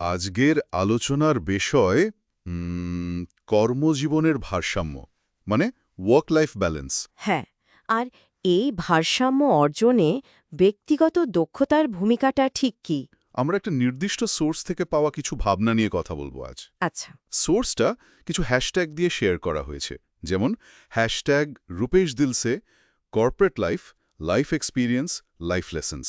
আজকের আলোচনার বিষয় কর্মজীবনের ভারসাম্য মানে ওয়ার্ক লাইফ ব্যালেন্স হ্যাঁ আর এই ভারসাম্য অর্জনে ব্যক্তিগত দক্ষতার ভূমিকাটা ঠিক কি? আমরা একটা নির্দিষ্ট সোর্স থেকে পাওয়া কিছু ভাবনা নিয়ে কথা বলব আজ। আচ্ছা। সোর্সটা কিছু হ্যাশট্যাগ দিয়ে শেয়ার করা হয়েছে। যেমন hashtag Rupesh Dil Se corporate life life experience life lessons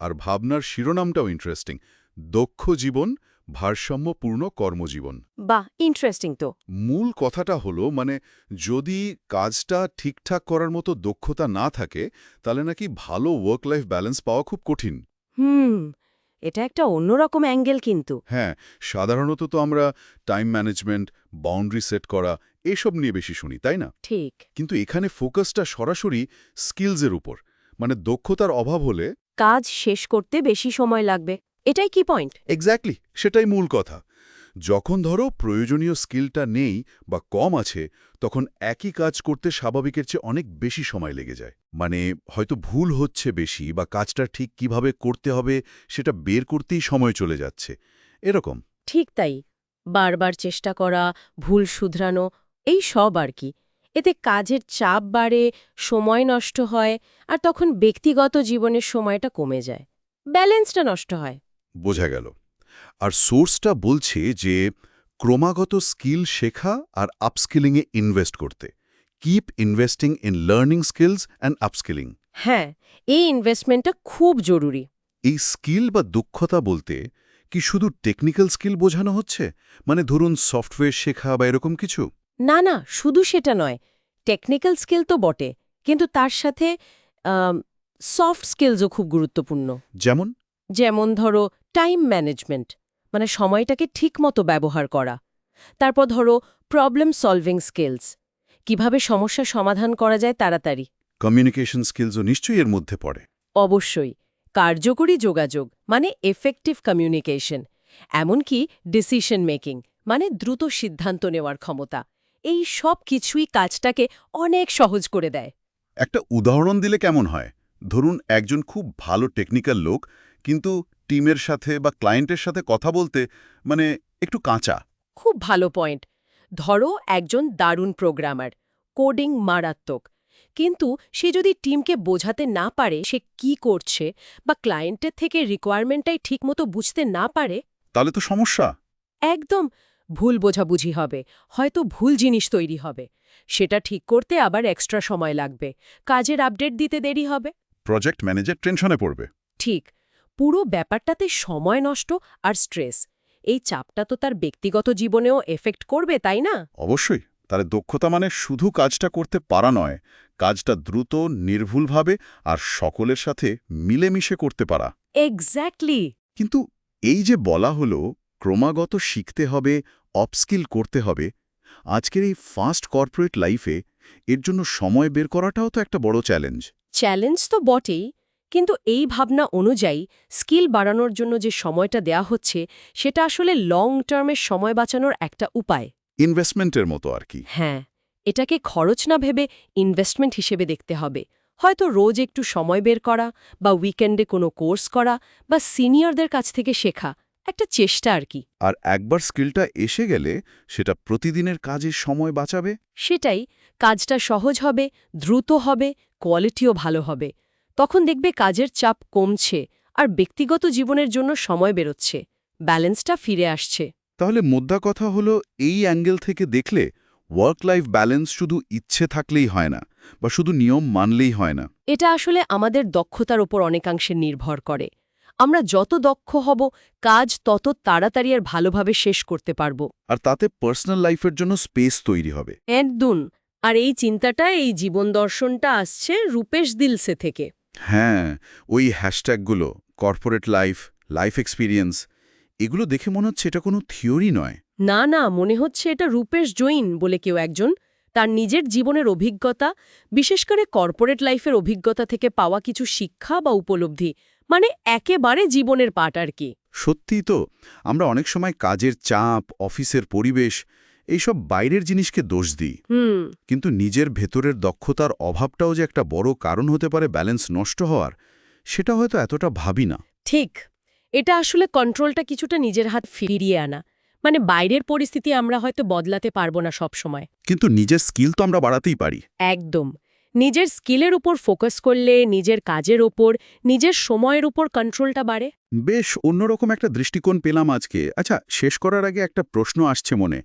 আর ভাবনার শিরোনামটাও ইন্টারেস্টিং দক্ষ জীবন ভারসাম্যপূর্ণ কর্মজীবন। বাহ ইন্টারেস্টিং তো। মূল কথাটা হলো মানে যদি কাজটা ঠিকঠাক করার মতো দক্ষতা না থাকে তাহলে নাকি ভালো ওয়ার্ক লাইফ ব্যালেন্স পাওয়া খুব কঠিন। হুম এটা একটা অন্যরকম অ্যাঙ্গেল কিন্তু। হ্যাঁ সাধারণত তো আমরা টাইম ম্যানেজমেন্ট বাউন্ডারি সেট করা এসব নিয়ে বেশি শুনি তাই না? ঠিক। কিন্তু এখানে ফোকাসটা সরাসরি স্কিলসের উপর। মানে দক্ষতার অভাব হলে কাজ শেষ করতে বেশি সময় লাগবে। এটাই কি পয়েন্ট এক্স্যাক্টলি সেটাই মূল কথা। যখন ধরো প্রয়োজনীয় স্কিলটা নেই বা কম আছে তখন একই কাজ করতে স্বাভাবিকের চেয়ে অনেক বেশি সময় লেগে যায়। মানে হয়তো ভুল হচ্ছে বেশি বা কাজটা ঠিক কীভাবে করতে হবে সেটা বের করতেই সময় চলে যাচ্ছে। এরকম। ঠিক তাই। বারবার চেষ্টা করা ভুল শুধরানো এই সব আর কি। এতে কাজের চাপ বাড়ে সময় নষ্ট হয় আর তখন ব্যক্তিগত জীবনের সময়টা কমে যায়। ব্যালেন্সটা নষ্ট হয়। বোঝা গেল। আর সোর্সটা বলছে যে ক্রমাগত স্কিল শেখা আর আপস্কিলিংয়ে ইনভেস্ট করতে। Keep investing in learning skills and upskilling হ্যাঁ এই ইনভেস্টমেন্টটা খুব জরুরি। এই স্কিল বা দক্ষতা বলতে কি শুধু টেকনিক্যাল স্কিল বোঝানো হচ্ছে? মানে ধরুন সফটওয়্যার শেখা বা এরকম কিছু? না না শুধু সেটা নয়। টেকনিক্যাল স্কিল তো বটে কিন্তু তার সাথে সফট স্কিলসও খুব গুরুত্বপূর্ণ। যেমন? যেমন ধরো টাইম ম্যানেজমেন্ট মানে সময়টাকে ঠিকমতো ব্যবহার করা। তারপর ধরো প্রবলেম সলভিং স্কিলস কীভাবে সমস্যা সমাধান করা যায় তাড়াতাড়ি। কমিউনিকেশন স্কিলসও নিশ্চয়ই এর মধ্যে পড়ে। অবশ্যই কার্যকরী যোগাযোগ মানে এফেক্টিভ কমিউনিকেশন এমনকি ডিসিশন মেকিং মানে দ্রুত সিদ্ধান্ত নেওয়ার ক্ষমতা। এই সব কিছুই কাজটাকে অনেক সহজ করে দেয়। একটা উদাহরণ দিলে কেমন হয়? ধরুন একজন খুব ভালো টেকনিক্যাল লোক কিন্তু টিমের সাথে বা ক্লায়েন্টের সাথে কথা বলতে মানে একটু কাঁচা। খুব ভালো পয়েন্ট। ধরো একজন দারুণ প্রোগ্রামার কোডিং মারাত্মক কিন্তু সে যদি টিমকে বোঝাতে না পারে সে কি করছে বা ক্লায়েন্টের থেকে রিকোয়ারমেন্টটাই ঠিকমতো বুঝতে না পারে? তাহলে তো সমস্যা। একদম ভুল বোঝাবুঝি হবে হয়তো ভুল জিনিস তৈরি হবে। সেটা ঠিক করতে আবার এক্সট্রা সময় লাগবে কাজের আপডেট দিতে দেরি হবে। প্রজেক্ট ম্যানেজার টেনশনে পড়বে। ঠিক পুরো ব্যাপারটাতে সময় নষ্ট আর স্ট্রেস। এই চাপটা তো তার ব্যক্তিগত জীবনেও এফেক্ট করবে তাই না? অবশ্যই। তার দক্ষতা মানে শুধু কাজটা করতে পারা নয় কাজটা দ্রুত নির্ভুলভাবে আর সকলের সাথে মিলেমিশে করতে পারা। এক্স্যাক্টলি কিন্তু এই যে বলা হলো ক্রমাগত শিখতে হবে অপস্কিল করতে হবে আজকের এই ফাস্ট কর্পোরেট লাইফে এর জন্য সময় বের করাটাও তো একটা বড় চ্যালেঞ্জ চ্যালেঞ্জ তো বটেই কিন্তু এই ভাবনা অনুযায়ী স্কিল বাড়ানোর জন্য যে সময়টা দেয়া হচ্ছে সেটা আসলে লং টার্মের সময় বাঁচানোর একটা উপায়। ইনভেস্টমেন্টের মতো আর কি। হ্যাঁ এটাকে খরচ না ভেবে ইনভেস্টমেন্ট হিসেবে দেখতে হবে। হয়তো রোজ একটু সময় বের করা বা উইকেন্ডে কোনো কোর্স করা বা সিনিয়রদের কাছ থেকে শেখা একটা চেষ্টা আর কি। আর একবার স্কিলটা এসে গেলে সেটা প্রতিদিনের কাজে সময় বাঁচাবে? সেটাই কাজটা সহজ হবে দ্রুত হবে কোয়ালিটিও ভালো হবে। তখন দেখবে কাজের চাপ কমছে আর ব্যক্তিগত জীবনের জন্য সময় বেরোচ্ছে ব্যালেন্সটা ফিরে আসছে। তাহলে মোদ্দা কথা হলো এই অ্যাঙ্গেল থেকে দেখলে ওয়ার্ক লাইফ ব্যালেন্স শুধু ইচ্ছে থাকলেই হয় না বা শুধু নিয়ম মানলেই হয় না। এটা আসলে আমাদের দক্ষতার ওপর অনেকাংশে নির্ভর করে। আমরা যত দক্ষ হব কাজ তত তাড়াতাড়ি আর ভালোভাবে শেষ করতে পারব। আর তাতে পার্সোনাল লাইফের জন্য স্পেস তৈরি হবে। একদম। আর এই চিন্তাটা এই জীবন দর্শনটা আসছে রূপেশ দিলসে থেকে। হ্যাঁ ওই হ্যাশট্যাগুলো কর্পোরেট লাইফ লাইফ এক্সপিরিয়েন্স এগুলো দেখে মনে হচ্ছে এটা কোনো থিওরি নয়। না না মনে হচ্ছে এটা রূপেশ জৈন বলে কেউ একজন তার নিজের জীবনের অভিজ্ঞতা বিশেষ করে কর্পোরেট লাইফের অভিজ্ঞতা থেকে পাওয়া কিছু শিক্ষা বা উপলব্ধি মানে একেবারে জীবনের পাট আর কি। সত্যিই তো আমরা অনেক সময় কাজের চাপ অফিসের পরিবেশ এইসব বাইরের জিনিসকে দোষ দিই। কিন্তু নিজের ভেতরের দক্ষতার অভাবটাও যে একটা বড় কারণ হতে পারে ব্যালেন্স নষ্ট হওয়ার সেটা হয়তো এতটা ভাবি না। ঠিক। এটা আসলে কন্ট্রোলটা কিছুটা নিজের হাত ফিরিয়ে আনা। মানে বাইরের পরিস্থিতি আমরা হয়তো বদলাতে পারব না সব সময় কিন্তু নিজের স্কিল তো আমরা বাড়াতেই পারি। একদম। নিজের স্কিলের উপর ফোকাস করলে নিজের কাজের ওপর নিজের সময়ের উপর কন্ট্রোলটা বাড়ে? বেশ অন্যরকম একটা দৃষ্টিকোণ পেলাম আজকে। আচ্ছা শেষ করার আগে একটা প্রশ্ন আসছে মনে।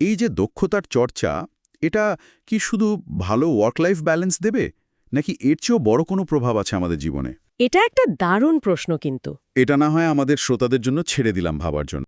এই যে দক্ষতার চর্চা এটা কি শুধু ভালো ওয়ার্ক লাইফ ব্যালেন্স দেবে? নাকি এর চেয়েও বড় কোনো প্রভাব আছে আমাদের জীবনে? এটা একটা দারুণ প্রশ্ন কিন্তু। এটা না হয় আমাদের শ্রোতাদের জন্য ছেড়ে দিলাম ভাবার জন্য।